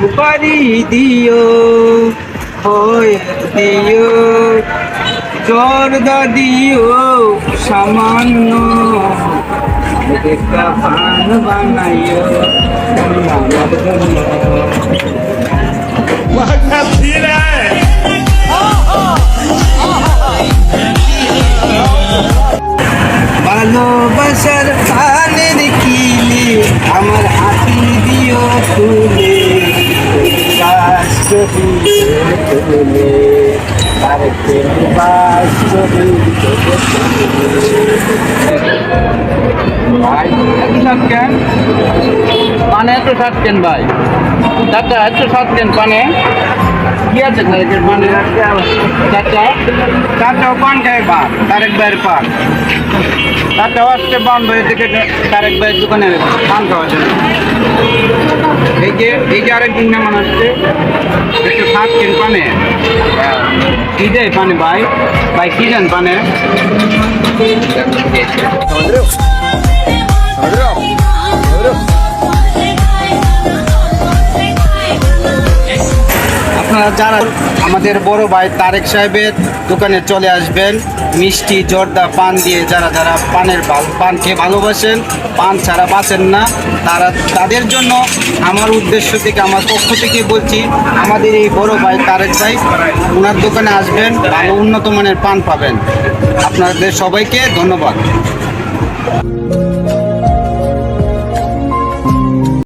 সুপারি দিও হয় দিও। জর্দা দিও সামান্য আমার ভালোবাসার পানের আমার হাতি দিও তুলে ভাই এত কেন পানে এত সাত কেন ভাই? চাচা এত সাত কেন পানে? কি আছে তাদের পানে? চাচা পান খায় পান তারেক ভাইয়ের পান। চারটাও আসছে বন্ধ হয়ে থেকে তারেক ভাইয়ের দোকানে পান খাওয়ার জন্য। এই যে এই যে আরেকদিন মেহমান আসছে। একটু সাত কেন পানে কি দেয় পানে ভাই ভাই কি দেন পানে যারা আমাদের বড় ভাই তারেক সাহেবের দোকানে চলে আসবেন, মিষ্টি, জর্দা, পান দিয়ে যারা যারা পানের পান খেয়ে ভালোবাসেন, পান ছাড়া বাঁচেন না, তারা তাদের জন্য আমার উদ্দেশ্য থেকে, আমার পক্ষ থেকে বলছি, আমাদের এই বড় ভাই তারেক ভাই ওনার দোকানে আসবেন, ভালো উন্নত মানের পান পাবেন। আপনাদের সবাইকে ধন্যবাদ।